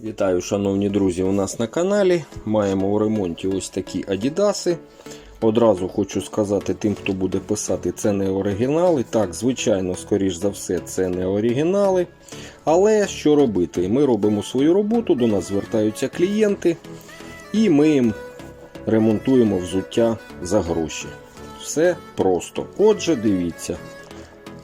Вітаю, шановні друзі, у нас на каналі. Маємо у ремонті ось такі адідаси. Одразу хочу сказати тим, хто буде писати, це не оригінали. Так, звичайно, скоріш за все, це не оригінали. Але що робити? Ми робимо свою роботу, до нас звертаються клієнти, і ми їм ремонтуємо взуття за гроші. Все просто. Отже, дивіться.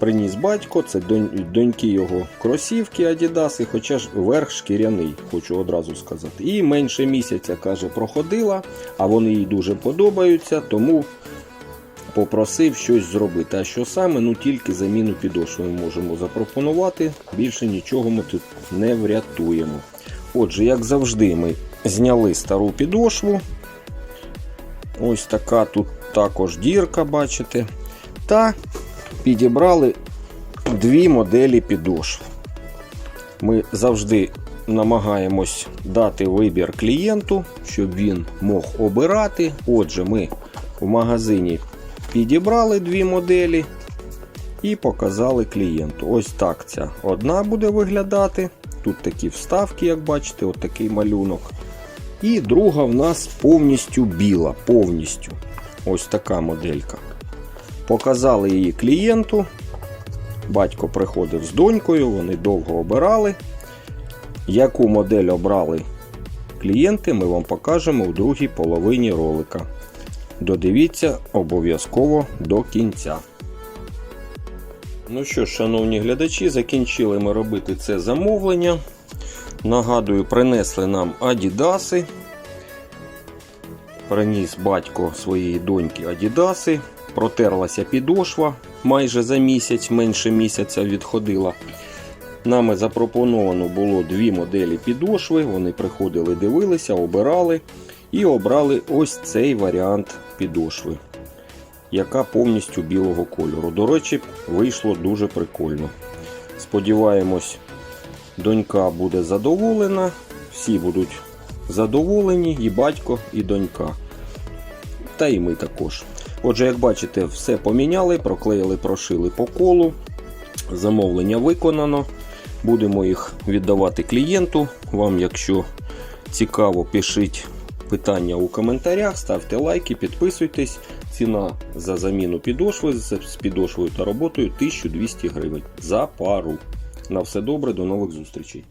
Приніс батько, це донь- доньки його кросівки Адідаси, хоча ж верх шкіряний, хочу одразу сказати. І менше місяця, каже, проходила, а вони їй дуже подобаються, тому попросив щось зробити. А що саме? Ну тільки заміну підошви ми можемо запропонувати. Більше нічого ми тут не врятуємо. Отже, як завжди, ми зняли стару підошву. Ось така тут також дірка, бачите. Та підібрали дві моделі підошв. Ми завжди намагаємось дати вибір клієнту, щоб він мог обирати. Отже, ми в магазині підібрали дві моделі і показали клієнту. Ось так ця одна буде виглядати. Тут такі вставки, як бачите, от такий малюнок. І друга в нас повністю біла. Повністю. Ось така моделька. Показали її клієнту. Батько приходив з донькою, вони довго обирали. Яку модель обрали клієнти, ми вам покажемо у другій половині ролика. Додивіться обов'язково до кінця. Ну що ж, шановні глядачі, закінчили ми робити це замовлення. Нагадую, принесли нам Адідаси. Приніс батько своєї доньки Адідаси. Протерлася підошва майже за місяць, менше місяця відходила. Нами запропоновано було дві моделі підошви. Вони приходили, дивилися, обирали і обрали ось цей варіант підошви, яка повністю білого кольору. До речі, вийшло дуже прикольно. Сподіваємось, донька буде задоволена, всі будуть задоволені, і батько, і донька. Та і ми також. Отже, як бачите, все поміняли, проклеїли, прошили по колу. Замовлення виконано. Будемо їх віддавати клієнту. Вам, якщо цікаво, пишіть питання у коментарях, ставте лайки, підписуйтесь. Ціна за заміну підошви з підошвою та роботою 1200 гривень за пару. На все добре, до нових зустрічей.